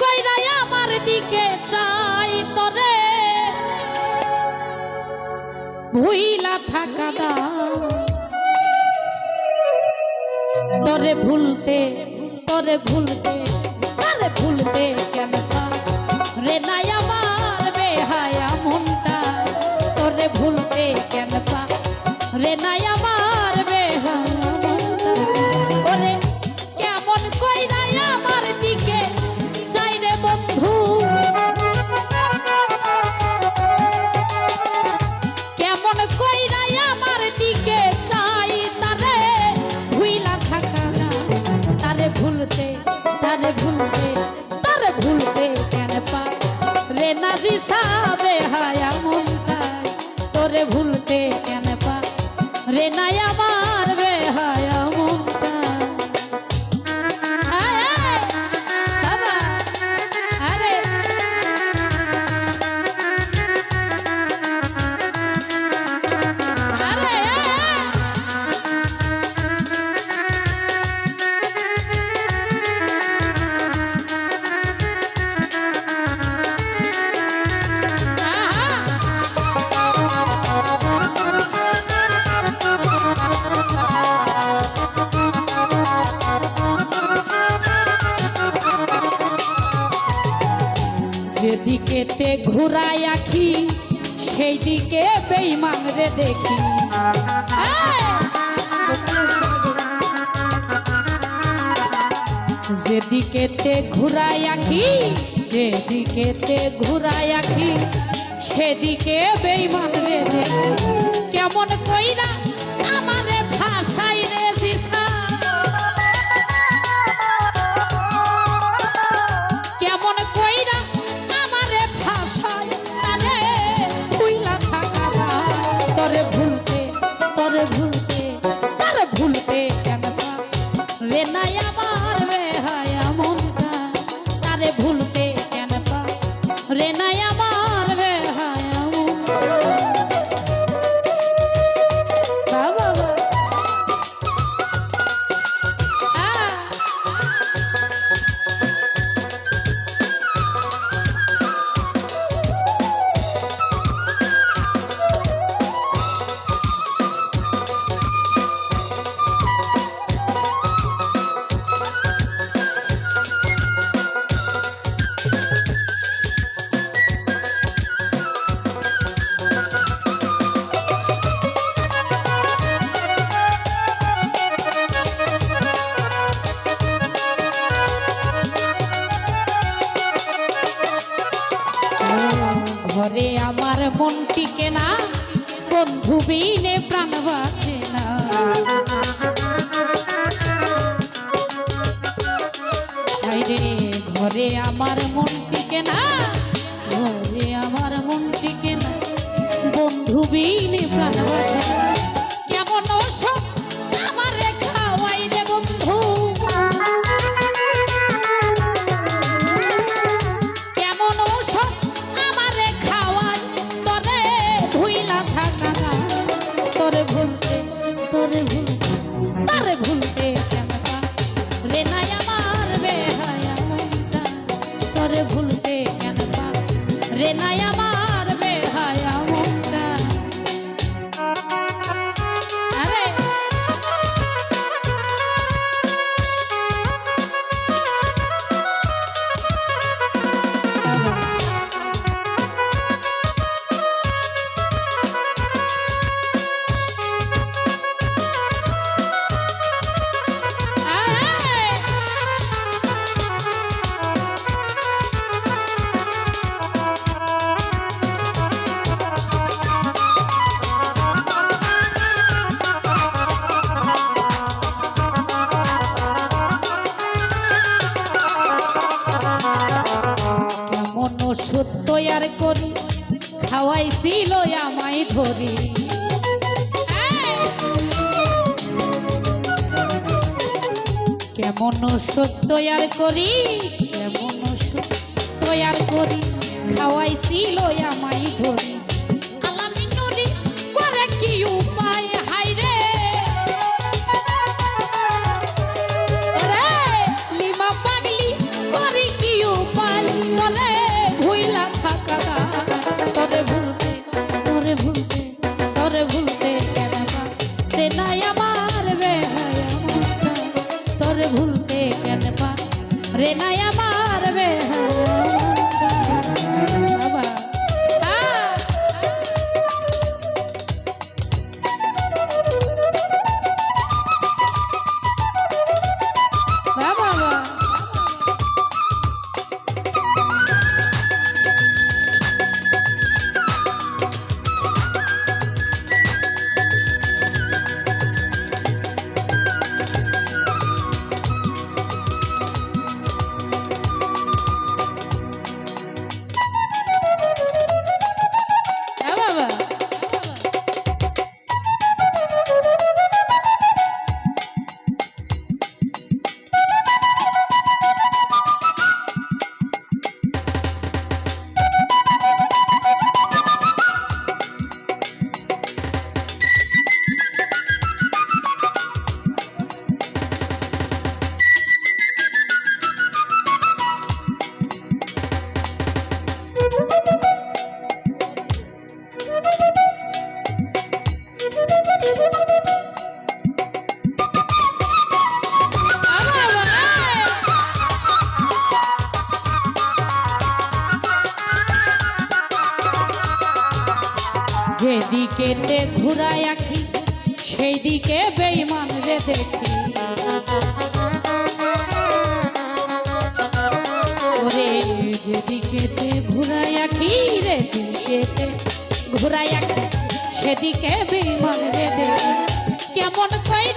কইরাই আমার দিকে চাই তরে। ভুইলা থাকা দা তরে ভুলতে তরে ভুলতে তরে ভুলতে। যেদিকেতে ঘুরাই আখি সেই দিকে বেইমান রে দেখি। যেদিকে যেদিকেতে ঘুরাই আখি, যেদিকেতে ঘুরাই আখি, সেদিকে বেইমান রে দেখি। কেমন কইরা ঘরে আমার মন টিকে না বন্ধু বিনে প্রাণ বাঁচে না। ঘরে আমার মন টিকে না ঘরে আমার মন টিকে না বন্ধু বিনে প্রাণ বাঁচে না। রে নাই আমার খাওয়াইছিল আমায় ধরি। কেমন ওষুধ তৈয়ার করি কেমন ওষুধ তৈয়ার করি খাওয়াইছিল আমায় ধরি। যেদিকে তে ঘুরাই আঁকি সেই দিকে বেইমান রে দেখি। ওরে যেদিকে তে ঘুরাই আঁকি রে দিকে তে ঘুরাই আঁকি, সেদিকে বেইমান রে দেখি। কেমন কই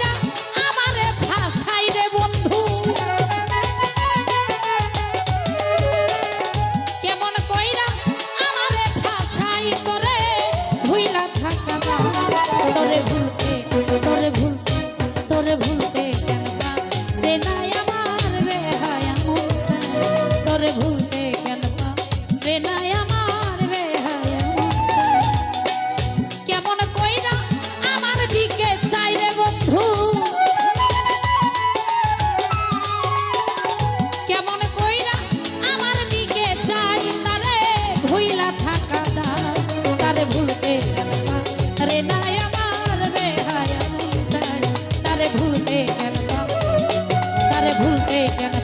কেমন কইরা আমার দিকে চাই তারে ভুইলা থাকা দাও, তারে ভুলতে গেল রে নাই আমার বেহায়া তারে ভুলতে গেল তারে ভুলতে গেল